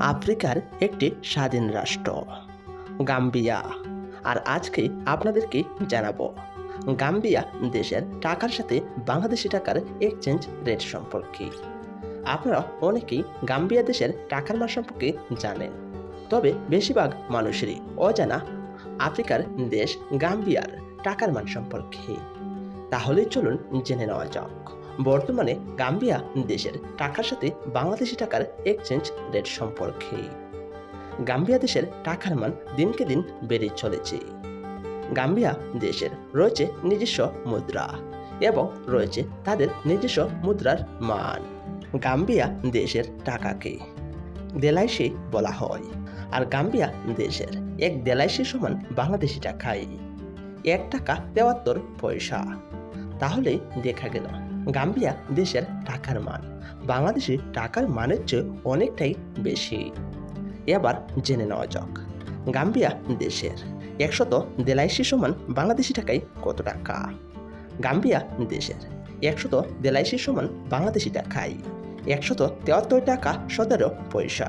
আফ্রিকার একটি স্বাধীন রাষ্ট্র, গাম্বিয়া। আর আজকে আপনাদেরকে জানাব, গাম্বিয়া দেশের টাকার সাথে বাংলাদেশি টাকার এক্সচেঞ্জ রেট সম্পর্কে। আপনারা অনেকেই গাম্বিয়া দেশের টাকার মান সম্পর্কে জানেন, তবে বেশিরভাগ মানুষেরই অজানা আফ্রিকার দেশ গাম্বিয়ার টাকার মান সম্পর্কে। তাহলে চলুন জেনে নেওয়া যাক। বর্তমানে গাম্বিয়া দেশের টাকার সাথে বাংলাদেশি টাকার এক্সচেঞ্জ রেট সম্পর্কে। গাম্বিয়া দেশের টাকার মান দিনকে দিন বেড়ে চলেছে। গাম্বিয়া দেশের রয়েছে নিজস্ব মুদ্রা এবং রয়েছে তাদের নিজস্ব মুদ্রার মান। গাম্বিয়া দেশের টাকাকে দেলাইশি বলা হয় আর গাম্বিয়া দেশের এক দেলাইশি সমান বাংলাদেশি টাকায় এক টাকা তেয়াত্তর পয়সা। তাহলেই দেখা গেল গাম্বিয়া দেশের টাকার মান। বাংলাদেশি টাকার মানের চেয়ে অনেকটাই বেশি। এবার জেনে নেওয়া যাক, গাম্বিয়া দেশের একশত দেলাইশি সমান বাংলাদেশি টাকায় কত টাকা? গাম্বিয়া দেশের একশত দেলাইশি সমান বাংলাদেশি টাকায় একশত তেয়াত্তর টাকা সতেরো পয়সা।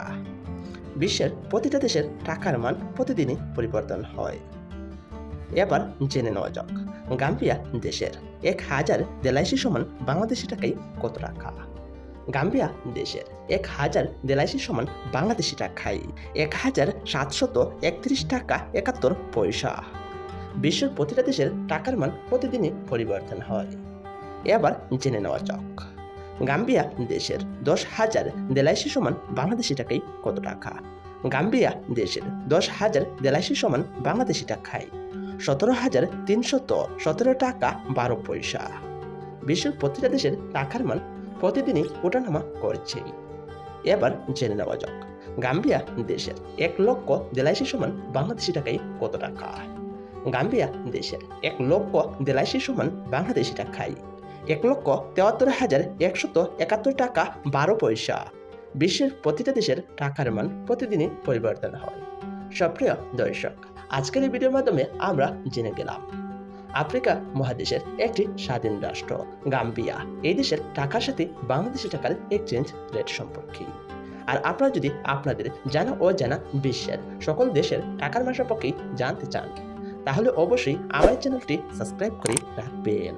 বিশ্বের প্রতিটা দেশের টাকার মান প্রতিদিনই পরিবর্তন হয়। এবার জেনে নেওয়া যাক। গাম্বিয়া দেশের এক হাজার দেলাইশি সমান বাংলাদেশি টাকায় কত টাকা? গাম্বিয়া দেশের এক হাজার দেলাইশি সমান বাংলাদেশি টাকায় এক হাজার সাতশত একত্রিশ টাকা একাত্তর পয়সা। বিশ্বের প্রতিটা দেশের টাকার মান প্রতিদিনই পরিবর্তন হয়। এবার জেনে নেওয়া যাক। গাম্বিয়া দেশের দশ হাজার দেলাইশি সমান বাংলাদেশি টাকায় কত টাকা? গাম্বিয়া দেশের দশ হাজার দেলাইশি সমান বাংলাদেশি টাকায় সতেরো হাজার তিনশত সতেরো টাকা বারো পয়সা। বিশ্বের প্রতিটা দেশের টাকার মান প্রতিদিনই ওঠানামা করছে। এবার জেনে নেওয়া যাক, গাম্বিয়া দেশের এক লক্ষ দেলাইশি সমান বাংলাদেশি টাকায় কত টাকা? গাম্বিয়া দেশের এক লক্ষ দেলাইশি সমান বাংলাদেশি টাকায় এক লক্ষ তেয়াত্তর হাজার একশত একাত্তর টাকা বারো পয়সা। বিশ্বের প্রতিটা দেশের টাকার মান প্রতিদিনই পরিবর্তন হয়। সপ্রিয় দর্শক আজকের এই ভিডিওর মাধ্যমে আমরা জেনে গেলাম। আফ্রিকা মহাদেশের একটি স্বাধীন রাষ্ট্র, গাম্বিয়া। এই দেশের টাকার সাথে বাংলাদেশি টাকার এক্সচেঞ্জ রেট সম্পর্কে। আর আপনারা যদি আপনাদের জানা ও জানা বিশ্বের সকল দেশের টাকার পক্ষেই জানতে চান, তাহলে অবশ্যই আমার চ্যানেলটি সাবস্ক্রাইব করে রাখবেন।